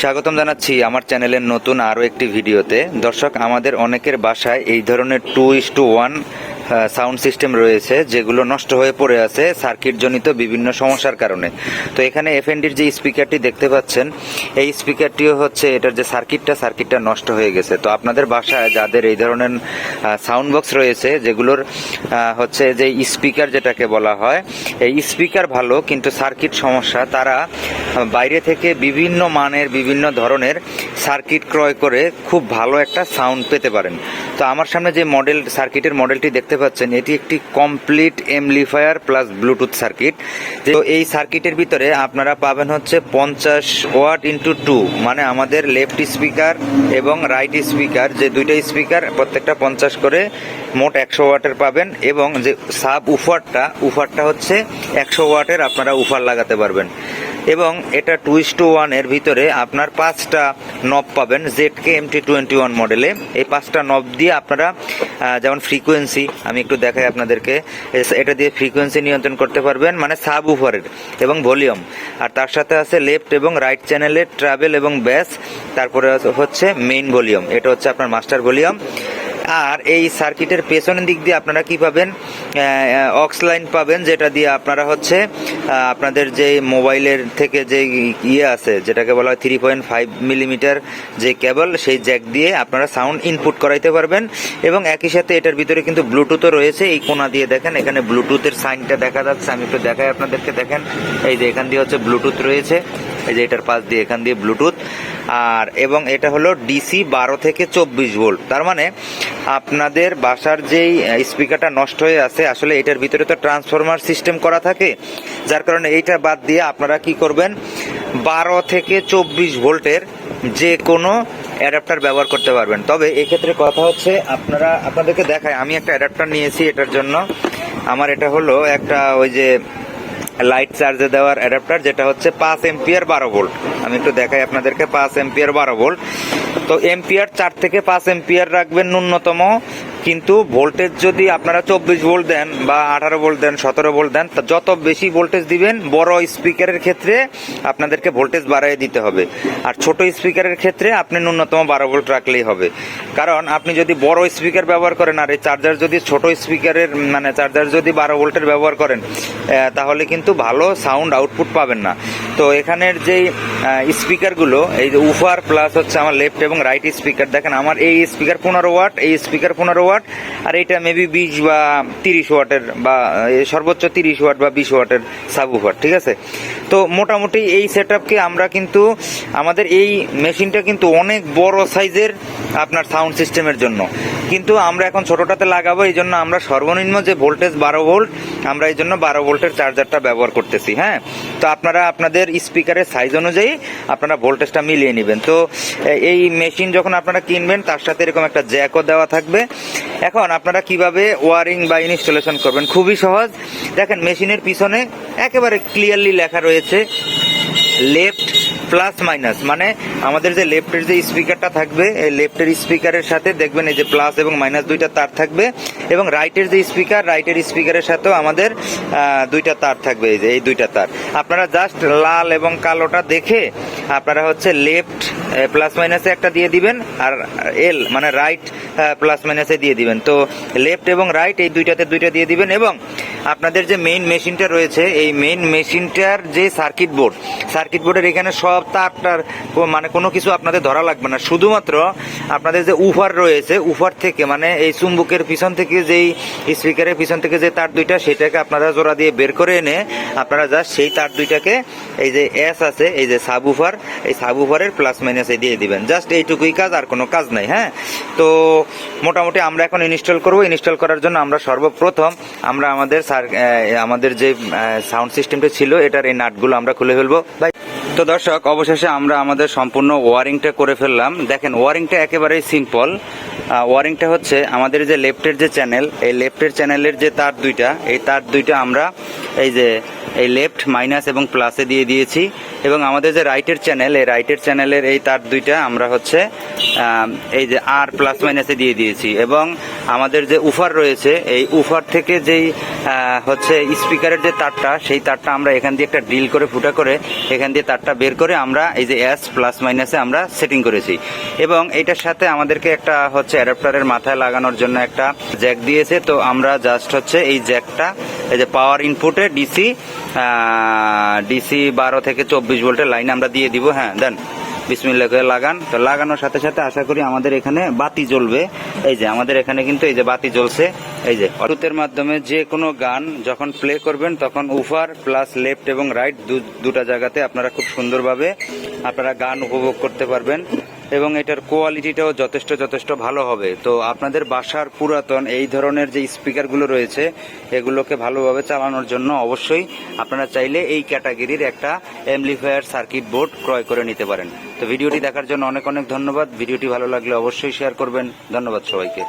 স্বাগতম জানাচ্ছি আমার চ্যানেলের নতুন আরও একটি ভিডিওতে। দর্শক, আমাদের অনেকের বাসায় এই ধরনের two is to one sound system রয়েছে, যেগুলো নষ্ট হয়ে পড়ে আছে সার্কিটজনিত বিভিন্ন সমস্যার কারণে। তো এখানে এফএনডির যে স্পিকারটি দেখতে পাচ্ছেন, এই স্পিকারটিও হচ্ছে এটার যে সার্কিটটা সার্কিটটা নষ্ট হয়ে গেছে। তো আপনাদের বাসায় যাদের এই ধরনের সাউন্ড বক্স রয়েছে, যেগুলোর হচ্ছে যে স্পিকার যেটাকে বলা হয়, এই স্পিকার ভালো, কিন্তু সার্কিট সমস্যা। তারা বাইরে থেকে বিভিন্ন মানের, বিভিন্ন ধরনের সার্কিট ক্রয় করে খুব ভালো একটা সাউন্ড পেতে পারেন। তো আমার সামনে যে মডেল সার্কিটের মডেলটি দেখতে পাচ্ছেন, এটি একটি complete amplifier plus bluetooth circuit তো এই সার্কিটের ভিতরে আপনারা পাবেন হচ্ছে পঞ্চাশ ওয়াট ইন্টু টু মানে আমাদের লেফট স্পিকার এবং রাইট স্পিকার যে দুইটা স্পিকার প্রত্যেকটা পঞ্চাশ করে মোট একশো ওয়াটের পাবেন এবং যে সাব উফারটা উফারটা হচ্ছে একশো ওয়াটের আপনারা উফার লাগাতে পারবেন। এবং এটা টুইস টু ওয়ানের ভিতরে আপনার পাঁচটা নব পাবেন Z K M T twenty one মডেলে এই পাঁচটা নব দিয়ে আপনারা যেমন ফ্রিকোয়েন্সি আমি একটু দেখাই আপনাদেরকে। এটা দিয়ে ফ্রিকোয়েন্সি নিয়ন্ত্রণ করতে পারবেন মানে সাব উফারের এবং ভলিউম আর তার সাথে আছে লেফট এবং রাইট চ্যানেলের ট্রাভেল এবং ব্যাস তারপরে হচ্ছে মেইন ভলিউম এটা হচ্ছে আপনার মাস্টার ভলিউম আর এই সার্কিটের পেছনের দিক দিয়ে আপনারা কি পাবেন? অক্স লাইন পাবেন, যেটা দিয়ে আপনারা হচ্ছে আপনাদের যে মোবাইলের থেকে যে ইয়ে আছে, যেটাকে বলা হয় থ্রি পয়েন্ট ফাইভ মিলিমিটার যে কেবল সেই জ্যাক দিয়ে আপনারা সাউন্ড ইনপুট করাইতে পারবেন। এবং একই সাথে এটার ভিতরে কিন্তু ব্লুটুথও রয়েছে। এই কোনা দিয়ে দেখেন, এখানে ব্লুটুথের সাইনটা দেখা যাচ্ছে। আমি একটু দেখাই আপনাদেরকে, দেখেন, এই যে এখান দিয়ে হচ্ছে ব্লুটুথ রয়েছে। এই যে এটার পাশ দিয়ে, এখান দিয়ে ব্লুটুথ আর এবং এটা হলো ডিসি বারো থেকে চব্বিশ ভোল্ট। তার মানে আপনাদের বাসার যেই স্পিকারটা নষ্ট হয়ে আছে, আসলে এটার ভিতরে তো ট্রান্সফরমার সিস্টেম করা থাকে, যার কারণে এইটা বাদ দিয়ে আপনারা কি করবেন, বারো থেকে চব্বিশ ভোল্টের যে কোনো অ্যাডাপ্টার ব্যবহার করতে পারবেন। তবে এক্ষেত্রে কথা হচ্ছে, আপনারা, আপনাদেরকে দেখায় আমি একটা অ্যাডাপ্টার নিয়েছি এটার জন্য। আমার এটা হলো একটা ওই যে লাইট চার্জে দেওয়ার অ্যাডাপ্টার যেটা হচ্ছে পাঁচ এম্পিয়ার বারো ভোল্ট আমি একটু দেখাই আপনাদেরকে, পাঁচ এম্পিয়ার বারো ভোল্ট তো এম্পিয়ার চার থেকে পাঁচ এম্পিয়ার রাখবেন ন্যূনতম কিন্তু ভোল্টেজ যদি আপনারা চব্বিশ ভোল্ট দেন বা আঠারো ভোল্ট দেন, সতেরো ভোল্ট দেন, তা যত বেশি ভোল্টেজ দিবেন, বড় স্পিকারের ক্ষেত্রে আপনাদেরকে ভোল্টেজ বাড়াই দিতে হবে। আর ছোট স্পিকারের ক্ষেত্রে আপনি ন্যূনতম বারো ভোল্ট রাখলেই হবে। কারণ আপনি যদি বড় স্পিকার ব্যবহার করেন আর এই চার্জার যদি ছোট স্পিকারের মানে চার্জার যদি বারো ভোল্টের ব্যবহার করেন তাহলে কিন্তু ভালো সাউন্ড আউটপুট পাবেন না। তো এখানের যেই স্পিকারগুলো এই যে উফার প্লাস হচ্ছে আমার লেফট এবং রাইট স্পিকার দেখেন আমার এই স্পিকার পনেরো ওয়াট এই স্পিকার পনেরো ওয়াট, আর এটা মেবি বিশ বা তিরিশ ওয়াটের বা সর্বোচ্চ তিরিশ ওয়াট বা বিশ ওয়াটের সাব উফার ঠিক আছে? তো মোটামুটি এই সেট আমরা কিন্তু, আমাদের এই মেশিনটা কিন্তু অনেক বড় সাইজের আপনার সাউন্ড সিস্টেমের জন্য। কিন্তু আমরা এখন ছোটটাতে লাগাবো, এই জন্য আমরা সর্বনিম্ন যে ভোল্টেজ বারো ভোল্ট আমরা এই জন্য বারো ভোল্টের চার্জারটা ব্যবহার করতেছি হ্যাঁ? তো আপনারা আপনাদের স্পিকারের সাইজ অনুযায়ী আপনারা ভোল্টেজটা মিলিয়ে নেবেন। তো এই মেশিন যখন আপনারা কিনবেন, তার সাথে এরকম একটা জ্যাকও দেওয়া থাকবে। এখন আপনারা কীভাবে ওয়ারিং বা ইনস্টলেশন করবেন? খুবই সহজ। দেখেন, মেশিনের পিছনে একেবারে ক্লিয়ারলি লেখা রয়েছে লেফট প্লাস মাইনাস মানে আমাদের যে লেফটের যে স্পিকারটা থাকবে, এই লেফটের স্পিকারের সাথে দেখবেন এই যে প্লাস এবং মাইনাস দুইটা তার থাকবে, এবং রাইটের যে স্পিকার রাইটের স্পিকারের সাথেও আমাদের দুইটা তার থাকবে, এই যে, এই দুইটা তার। আপনারা জাস্ট লাল এবং কালোটা দেখে আপনারা হচ্ছে লেফট প্লাস মাইনাসে একটা দিয়ে দিবেন, আর এল মানে রাইট প্লাস মাইনাসে দিয়ে দিবেন। তো লেফট এবং রাইট এই দুইটাতে দুইটা দিয়ে দিবেন, এবং আপনাদের যে মেইন মেশিনটা রয়েছে, এই মেইন মেশিনটার যে সার্কিট বোর্ড সার্কিট বোর্ডের এখানে সব তারটার আপনার মানে কোনো কিছু আপনাদের ধরা লাগবে না। শুধুমাত্র আপনাদের যে উফার রয়েছে, উফার থেকে মানে এই চুম্বুকের পিছন থেকে যেই স্পিকারের পিছন থেকে যে তার দুইটা, সেটাকে আপনারা জোড়া দিয়ে বের করে এনে আপনারা জাস্ট সেই তার দুইটাকে এই যে এস আছে, এই যে সাব উফার এই সাব উফারের প্লাস মাইনাসে দিয়ে দিবেন। জাস্ট এইটুকুই কাজ, আর কোনো কাজ নাই হ্যাঁ? তো মোটামুটি আমরা এখন ইনস্টল করব। ইনস্টল করার জন্য আমরা সর্বপ্রথম আমরা আমাদের আমাদের যে সাউন্ড সিস্টেমটা ছিল, এটার এই নাটগুলো আমরা খুলে ফেলব। ভাই তো দর্শক, অবশেষে আমরা আমাদের সম্পূর্ণ ওয়ারিংটা করে ফেললাম। দেখেন, ওয়ারিংটা একেবারেই সিম্পল ওয়ারিংটা হচ্ছে আমাদের যে লেফটের যে চ্যানেল এই লেফটের চ্যানেলের যে তার দুইটা, এই তার দুইটা আমরা এই যে এই লেফট মাইনাস এবং প্লাসে দিয়ে দিয়েছি। এবং আমাদের যে রাইটের চ্যানেল এই রাইটের চ্যানেলের এই তার দুইটা আমরা হচ্ছে এই যে আর প্লাস মাইনাসে দিয়ে দিয়েছি। এবং আমাদের যে উফার রয়েছে, এই উফার থেকে যেই হচ্ছে স্পিকারের যে তারটা, সেই তারটা আমরা এখান দিয়ে একটা ড্রিল করে, ফুটা করে, এখান দিয়ে তারটা বের করে আমরা এই যে এস প্লাস মাইনাসে আমরা সেটিং করেছি। এবং এটার সাথে আমাদেরকে একটা হচ্ছে অ্যাডাপ্টারের মাথায় লাগানোর জন্য একটা জ্যাক দিয়েছে। তো আমরা জাস্ট হচ্ছে এই জ্যাকটা এই যে পাওয়ার ইনপুটে ডিসি ডিসি বারো থেকে চব্বিশ ভোল্টের লাইন আমরা দিয়ে দিব হ্যাঁ দেন বিসমিল্লা করে লাগান। তো লাগানোর সাথে সাথে আশা করি আমাদের এখানে বাতি জ্বলবে। এই যে, আমাদের এখানে কিন্তু এই যে বাতি জ্বলছে, এই যে, অটুতের মাধ্যমে যে কোনো গান যখন প্লে করবেন, তখন উফার প্লাস লেফট এবং রাইট দুটা জায়গাতে আপনারা খুব সুন্দরভাবে আপনারা গান উপভোগ করতে পারবেন। এবং এটার কোয়ালিটিটাও যথেষ্ট যথেষ্ট ভালো হবে। তো আপনাদের বাসার পুরাতন এই ধরনের যে স্পিকারগুলো রয়েছে, এগুলোকে ভালোভাবে চালানোর জন্য অবশ্যই আপনারা চাইলে এই ক্যাটাগরির একটা এমপ্লিফায়ার সার্কিট বোর্ড ক্রয় করে নিতে পারেন। তো ভিডিওটি দেখার জন্য অনেক অনেক ধন্যবাদ। ভিডিওটি ভালো লাগলে অবশ্যই শেয়ার করবেন। ধন্যবাদ সবাইকে।